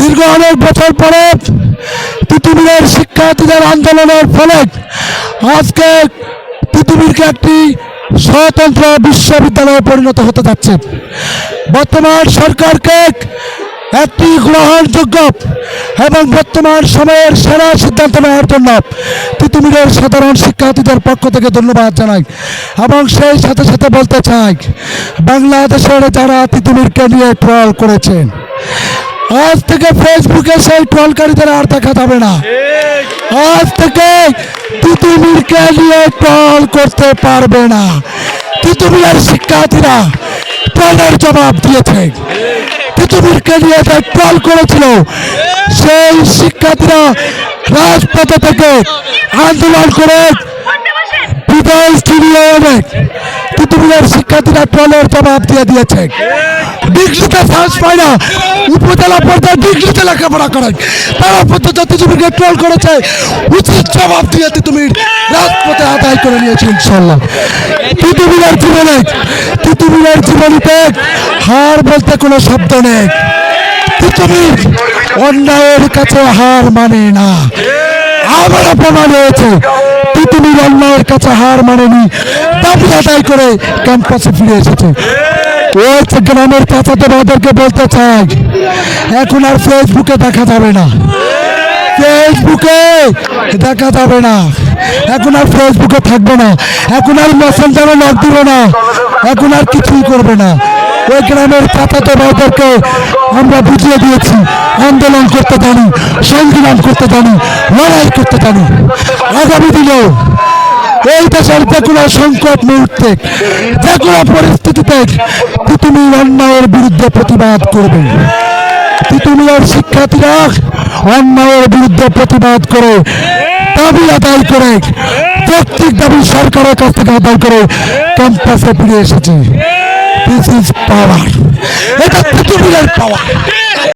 দীর্ঘ অনেক বছর পরে পৃথিবীর শিক্ষার্থীদের আন্দোলনের ফলে আজকে পৃথিবীরকে একটি স্বতন্ত্র বিশ্ববিদ্যালয়ে পরিণত হতে যাচ্ছে। বর্তমান সরকারকে একটি গ্রহণযোগ্য এবং বর্তমান সময়ের সেরা সিদ্ধান্ত নেওয়ার জন্য পৃথিবীর সাধারণ শিক্ষার্থীদের পক্ষ থেকে ধন্যবাদ জানাই এবং সেই সাথে সাথে বলতে চাই, বাংলাদেশের যারা পৃথিবীরকে নিয়ে ট্রল করেছেন আজ থেকে ফেসবুকে সেই ট্রলকারীদের আর দেখা যাবে না। আজ থেকে পৃথিবীরকে নিয়ে ট্রল করতে পারবে না। পৃথিবীর শিক্ষার্থীরা ট্রলের জবাব দিয়েছে। পৃথিবীরকে নিয়ে যে ট্রল করেছিল, সেই শিক্ষার্থীরা রাজপথে থেকে আন্দোলন করে বিদেশ ফিরিয়ে এনে পৃথিবীর শিক্ষার্থীরা ট্রলের জবাব দিয়ে দিয়েছে। ডিগ্রিতে পায় না উপজেলা পর্যায়ে ডিগ্রিতে লেখাপড়া করেন। ট্রল করেছে। উচিত জবাব তুমি রাজপথে আদায় করে ইনশাল্লাহ পৃথিবীর জীবনে, পৃথিবীর জীবনীতে হার বলতে কোনো শব্দ নেই। পৃথিবীর অন্যায়ের কাছে হার মানে না। আবারও প্রমাণ হয়েছে। পৃথিবীর অন্যায়ের কাছে হার মানেনি। দাবি আদায় করে ক্যাম্পাসে ফিরে এসেছে। যে গ্রামের চাচাতে বাবাদেরকে বলতে চাই, এখন আর ফেসবুকে দেখা যাবে না। ফেসবুকে দেখা যাবে না। এখন আর ফেসবুকে থাকবে না। এখন আর মেসেঞ্জারে লক দিবে না। এখন আর কিছুই করবে না। ওই গ্রামের চাচাতো ভাইদেরকে আমরা বুঝিয়ে দিয়েছি, আন্দোলন করতে জানি, সংগ্রাম করতে জানি, লড়াই করতে জানি। আগামী দিনেও এই দেশের যে কোনো সংকট মুহূর্তে। যে কোনো পরিস্থিতিতে পৃথিবীর অন্যায়ের বিরুদ্ধে প্রতিবাদ করবে। পৃথিবীর শিক্ষার্থীরা অন্যায়ের বিরুদ্ধে প্রতিবাদ করে, দাবি আদায় করে প্রত্যেক দাবি সরকারের কাছ থেকে আদায় করে ক্যাম্পাসে ফিরে এসেছে। দিস ইজ পাওয়ার এটা পৃথিবীর পাওয়ার